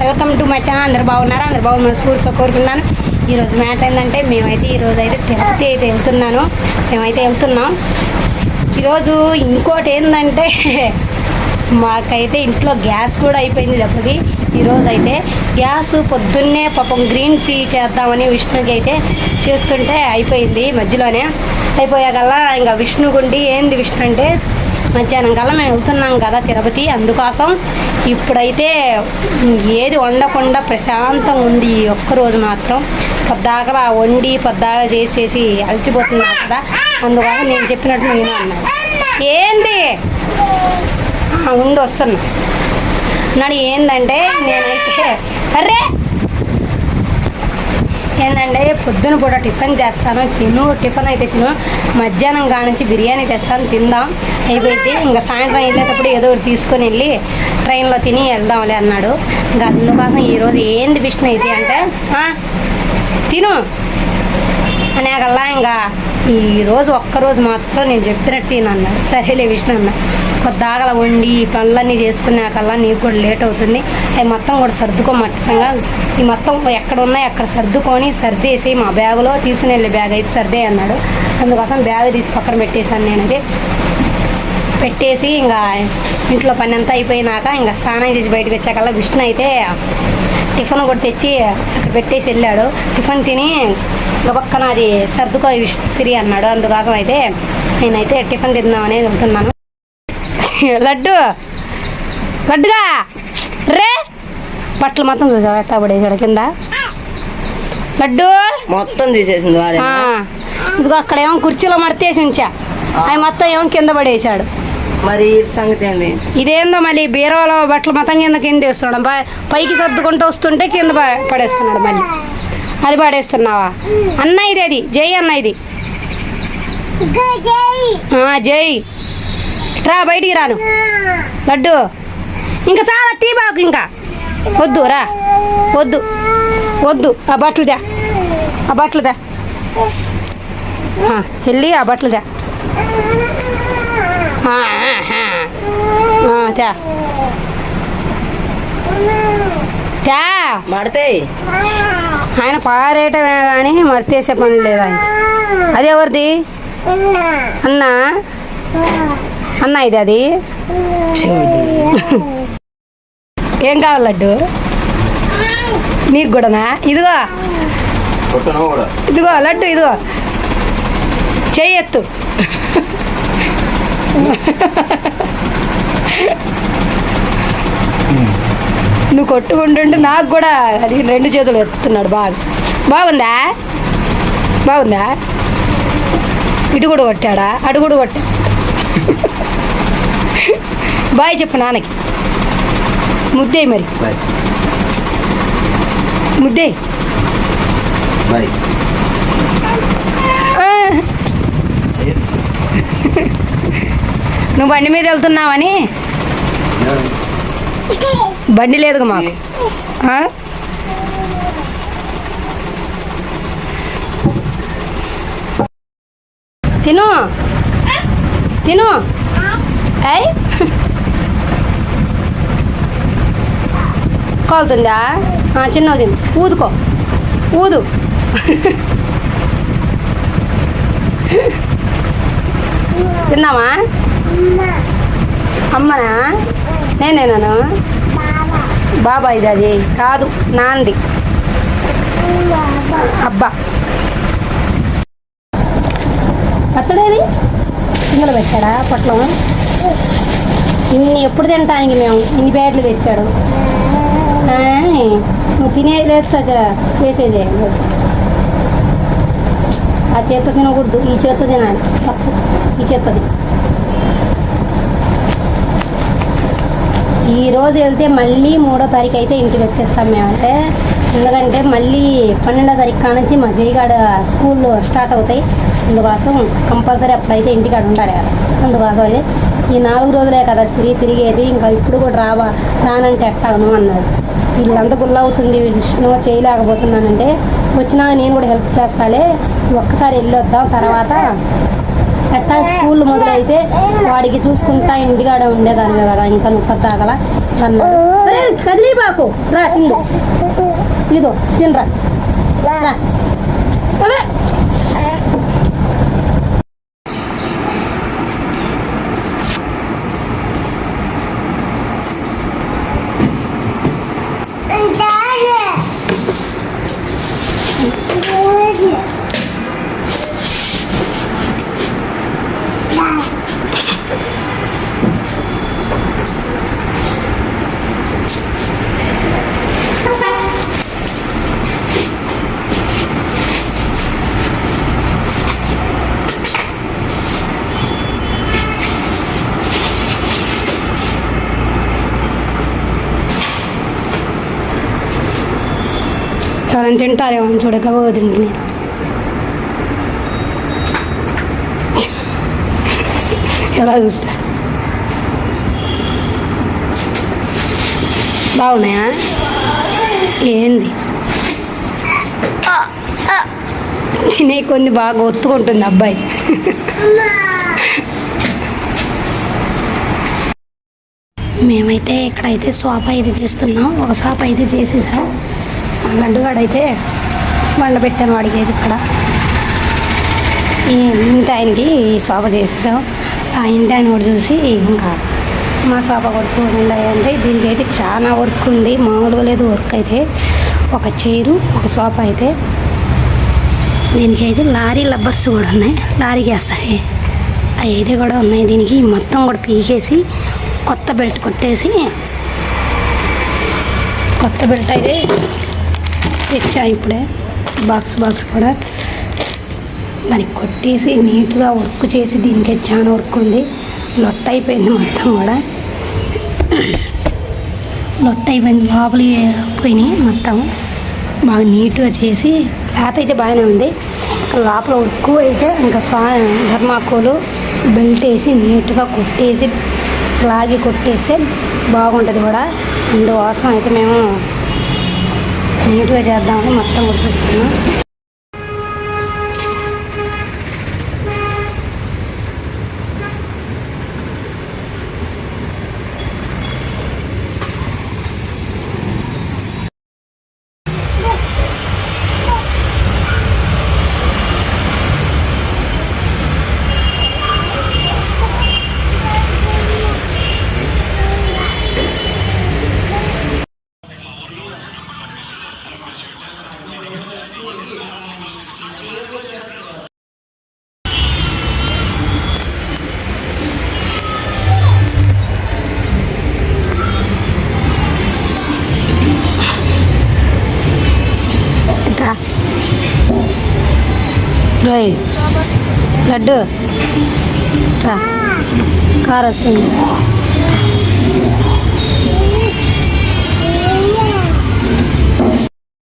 Welcome to my channel అందరు బాగున్నారా? అందరు బాగున్నారు స్ఫూర్తిగా కోరుకున్నాను ఈరోజు మ్యాటర్ ఏంటంటే మేమైతే ఈరోజు అయితే తిరుపతి అయితే వెళ్తున్నాను. మేమైతే వెళ్తున్నాం. ఈరోజు ఇంకోటి ఏంటంటే మాకైతే ఇంట్లో గ్యాస్ కూడా అయిపోయింది దెబ్బకి. ఈరోజు అయితే గ్యాస్ పొద్దున్నే పాపం గ్రీన్ టీ చేద్దామని విష్ణుకి అయితే చేస్తుంటే అయిపోయింది మధ్యలోనే. అయిపోయాకల్లా ఇంకా విష్ణు గుండి ఏంది విష్ణు అంటే మధ్యాహ్నం కల్లా మేము వెళ్తున్నాం కదా తిరుపతి. అందుకోసం ఇప్పుడైతే ఏది వండకుండా ప్రశాంతంగా ఉంది ఈ ఒక్కరోజు మాత్రం పొద్దాకలా వండి పొద్దాగా చేసి చేసి అలసిపోతున్నా కదా. అందువల్ల నేను చెప్పినట్టు నేను అన్నాను. ఏంది? ఆ, ఉండి వస్తున్నా. నాడు ఏంటంటే నేనైతే అరే ఏంటంటే పొద్దున పూట టిఫిన్ చేస్తాను. తిను టిఫిన్ అయితే తిను. మధ్యాహ్నం కానించి బిర్యానీ తెస్తాను తిందాం. అయిపోయింది. ఇంకా సాయంత్రం వెళ్ళేటప్పుడు ఏదో ఒకటి తీసుకొని వెళ్ళి ట్రైన్లో తిని వెళ్దాంలే అన్నాడు. ఇంకా అందుకోసం ఈరోజు ఏంది విష్ణు అయితే అంటే తిను. అనేకల్లా ఇంకా ఈరోజు ఒక్కరోజు మాత్రం నేను చెప్పినట్టు అన్నాడు సరేలే విష్ణు అన్నా. కొద్దాగల వండి ఈ పనులన్నీ చేసుకున్నాకల్లా నీకు కూడా లేట్ అవుతుంది. అవి మొత్తం కూడా సర్దుకో మట్టసంగా ఈ మొత్తం ఎక్కడ ఉన్నాయి అక్కడ సర్దుకొని సర్దేసి మా బ్యాగులో తీసుకుని వెళ్ళే బ్యాగ్ అయితే సర్దే అన్నాడు. అందుకోసం బ్యాగ్ తీసి పక్కన పెట్టేశాను నేనైతే పెట్టేసి ఇంకా ఇంట్లో పని అంతా అయిపోయినాక ఇంకా స్నానం చేసి బయటకు వచ్చాకల్లా విష్ణు అయితే టిఫిన్ కూడా తెచ్చి అక్కడ పెట్టేసి వెళ్ళాడు. టిఫిన్ తిని పక్కన అది సర్దుకో విష్ సిరి అన్నాడు. అందుకోసం అయితే నేనైతే టిఫిన్ తిందామని వెళ్తున్నాను. లడ్డు. లడ్డుగా? రే! బట్టలు మొత్తం చూసావా? ఎట్టా పడేసాడు కింద? లడ్డు. మొత్తం తీసేసింది వాడే. ఇదిగో అక్కడ ఏమో కుర్చీలో మడతేసి ఉంచా. అవి మొత్తం ఏమో కింద పడేసాడు మరి సంగతి ఏంది? ఇదేందో మళ్ళీ బీరువాలో బట్టలు మొత్తం కింద కింద వేస్తున్నాడు. పైకి సర్దుకుంటూ వస్తుంటే కింద పడేస్తున్నాడు మళ్ళీ. అది పడేస్తున్నావా? అన్న ఇది అది. జై అన్న ఇది. జై. రా బయటికి రాను. లడ్డు. ఇంకా చాలా తీబాకు ఇంకా. వద్దు రా. వద్దు. వద్దు. ఆ బట్టలు దా. ఆ బట్టలు దా. ఆ, వెళ్ళి ఆ బట్టలు దా. ఆ, ఆ, ఆ. ఆ, తా తా మడితే. ఆయన పారేయటమే కానీ మర్తేసే పని లేదు ఆయన. అది ఎవరిది? అన్నా. అన్న ఇది అది? ఏం కావాలి లడ్డు? నీకు కూడానా? ఇదిగో. ఇదిగో లడ్డు ఇదిగో. చెయ్యెత్తు నువ్వు కొట్టుకుంటుంటే నాకు కూడా అది రెండు చేతులు ఎత్తుతున్నాడు బాగా బాగుందా? బాగుందా? ఇటు కూడా కొట్టాడా? అటు కూడా కొట్టా బాయ్ చెప్పు నాన్నకి. ముద్దే మరి. ముద్దే. బాయ్. నువ్వు బండి మీద వెళ్తున్నావని? బండి లేదుగా మాకు? తిను. తిను. అయ్ కోలుతుందా? చిన్నవి చిన్నది తిను. ఊదుకో. ఊదు. తిన్నావా? అమ్మనా? నేనేనాను? బాబా ఇది అది. కాదు నాంది అబ్బా. పచ్చడేది? ఇందులో పెట్టాడా? పొట్లం. ఇన్ని ఎప్పుడు తినటానికి మేము? ఇన్ని బ్యాడ్లు తెచ్చాడు. నువ్వు తినేది లేదు సజ్జ చేసేదే ఆ చేత్తో తినకూడదు. ఈ చేత్తో తినాలి. తప్పు. ఈ చేత్తది ఈ రోజు వెళ్తే మళ్ళీ మూడో తారీఖు అయితే ఇంటికి వచ్చేస్తాం మేమంటే ఎందుకంటే మళ్ళీ పన్నెండో తారీఖు కానుంచి మా జయగాడ స్కూల్ స్టార్ట్ అవుతాయి. అందుకోసం కంపల్సరీ అప్పుడైతే ఇంటికాడ ఉండాలి కదా. అందుకోసం అయితే ఈ నాలుగు రోజులే కదా సిరి తిరిగేది. ఇంకా ఇప్పుడు కూడా రావా రానంటే ఎట్టాను అన్నారు వీళ్ళంతా గుల్ల అవుతుంది విష్ణు చేయలేకపోతున్నానంటే వచ్చినా నేను కూడా హెల్ప్ చేస్తాలే. ఒక్కసారి వెళ్ళొద్దాం తర్వాత ఎట్టా స్కూల్ మొదలైతే వాడికి చూసుకుంటా ఇంటికాడ ఉండేదానివే కదా. ఇంకా నువ్వు కొద్దాగల "ఒరేయ్, కదిలీ బాబు మాకు రా తిందు మనం తింటారేమో అని చూడకపో తింటున్నాడు. ఎలా చూస్తా? బాగున్నాయా? ఏంది? తినే కొన్ని బాగా ఒత్తుకుంటుంది అబ్బాయి. మేమైతే ఇక్కడైతే సోఫా అయితే చేస్తున్నాం. ఒక షాప్ అయితే చేసేసాం. లడ్డుగాడైతే వండ పెట్టాను వాడికి అయితే ఇక్కడ. ఈ ఇంటి ఆయనకి శోభ చేసేసాం ఆ ఇంటి ఆయన కూడా చూసి ఇంకా మా శోభ కూడా చూడండి అంటే దీనికి అయితే చాలా వర్క్ ఉంది. మామూలుగా లేదు వర్క్ అయితే. ఒక చైరు ఒక సోఫా అయితే. దీనికి అయితే లారీ లబ్బర్స్ కూడా ఉన్నాయి. లారీకి వేస్తారు అవి అయితే కూడా ఉన్నాయి. దీనికి మొత్తం కూడా పీకేసి కొత్త బెల్ట్ కొట్టేసి కొత్త బెల్ట్ అయితే తెచ్చా ఇప్పుడే. బాక్స్ బాక్స్ కూడా. దానికి కొట్టేసి నీట్గా వర్క్ చేసి దీనికి చాలా వర్క్ ఉంది. లొట్ట అయిపోయింది మొత్తం కూడా. లొట్ట అయిపోయింది లోపలి పోయినాయి మొత్తం. బాగా నీట్గా చేసి క్లాత్ అయితే బాగానే ఉంది. ఇంకా లోపల వర్క్ అయితే ఇంకా స్వా ధర్మాకోలు బెల్ట్ వేసి నీట్గా కొట్టేసి లాగి కొట్టేస్తే బాగుంటుంది కూడా. అందుకోసం అయితే మేము నీట్గా చేద్దామని మొత్తం చూస్తున్నాం. రోయ్ లడ్డు. కారు వస్తుంది.